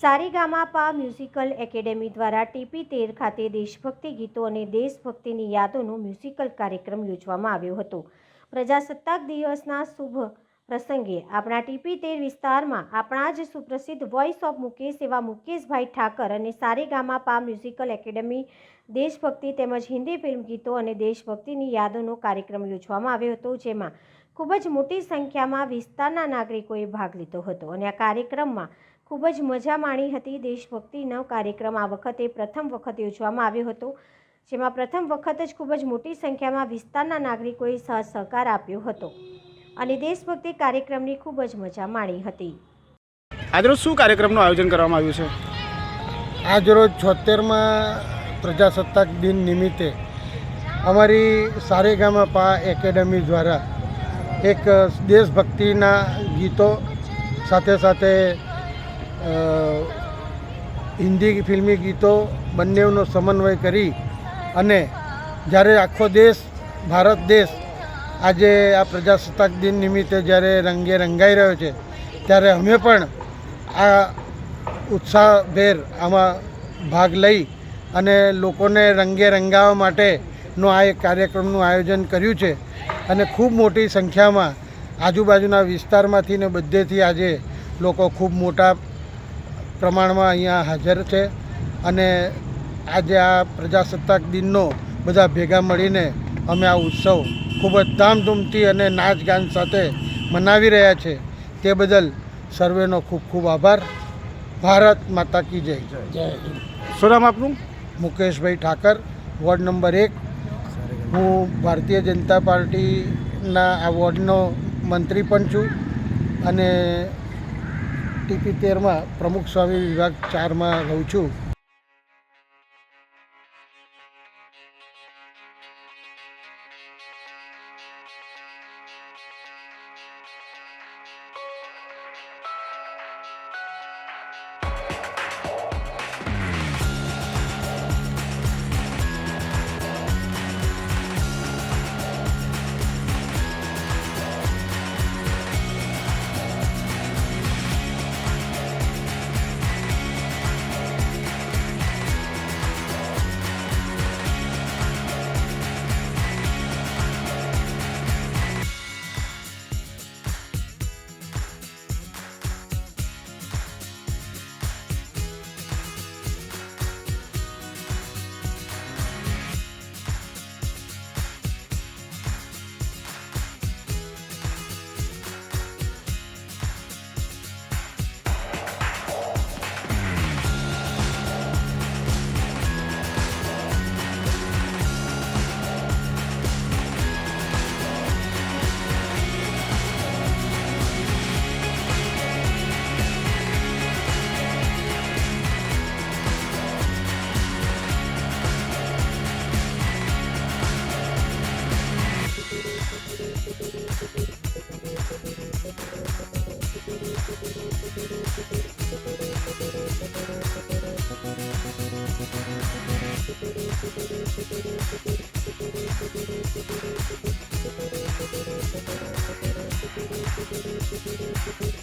સારીગામાપા musical academy દ્વારા TP તેર ખાતે દેશભક્તિ ગીતો અને દેશભક્તિની યાદોનો મ્યુઝિકલ કાર્યક્રમ યોજવામાં આવ્યો હતો. પ્રજાસત્તાક દિવસના શુભ પ્રસંગે આપણા ટીપી તેર વિસ્તારમાં આપણા જ સુપ્રસિદ્ધ વોઇસ ઓફ મુકેશ એવા મુકેશભાઈ ઠાકર અને સારેગામાપા મ્યુઝિકલ એકેડેમી, દેશભક્તિ તેમજ હિન્દી ફિલ્મ ગીતો અને દેશભક્તિની યાદોનો કાર્યક્રમ યોજવામાં આવ્યો હતો, જેમાં ખૂબ જ મોટી સંખ્યામાં વિસ્તારના નાગરિકોએ ભાગ લીધો હતો અને આ કાર્યક્રમમાં ખૂબ જ મજા માણી હતી દેશભક્તિનો કાર્યક્રમ. આ વખતે પ્રથમ વખત યોજવામાં આવ્યો હતો જેમાં પ્રથમ વખત જ ખૂબ જ મોટી સંખ્યામાં વિસ્તારના નાગરિકોએ સહ સહકાર આપ્યો હતો અને દેશભક્તિ કાર્યક્રમની ખૂબ જ મજા માણી હતી. આજરોજ શું કાર્યક્રમનું આયોજન કરવામાં આવ્યું છે? આજરોજ છોતેરમાં પ્રજાસત્તાક દિન નિમિત્તે અમારી સારેગામા પા એકેડમી દ્વારા એક દેશભક્તિના ગીતો સાથે સાથે હિન્દી ફિલ્મી ગીતો બંનેનો સમન્વય કરી અને જ્યારે આખો દેશ, ભારત દેશ આજે આ પ્રજાસત્તાક દિન નિમિત્તે જ્યારે રંગે રંગાઈ રહ્યો છે, ત્યારે અમે પણ આ ઉત્સાહભેર આમાં ભાગ લઈ અને લોકોને રંગે રંગાવવા માટેનો આ એક કાર્યક્રમનું આયોજન કર્યું છે. અને ખૂબ મોટી સંખ્યામાં આજુબાજુના વિસ્તારમાંથી ને બધેથી આજે લોકો ખૂબ મોટા પ્રમાણમાં અહીંયા હાજર છે અને આજે આ પ્રજાસત્તાક દિનનો બધા ભેગા મળીને અમે આ ઉત્સવ ખૂબ જ ધામધૂમથી અને નાચ ગાન સાથે મનાવી રહ્યા છે. તે બદલ સર્વેનો ખૂબ ખૂબ આભાર. ભારત માતા કી જય. જય હિન્દ. શું નામ આપનું? મુકેશભાઈ ઠાકર વોર્ડ નંબર એક. હું ભારતીય જનતા પાર્ટીના આ વોર્ડનો મંત્રી પણ છું અને ટીપી તેરમાં પ્રમુખ સ્વામી વિભાગ ચારમાં રહું છું. Thank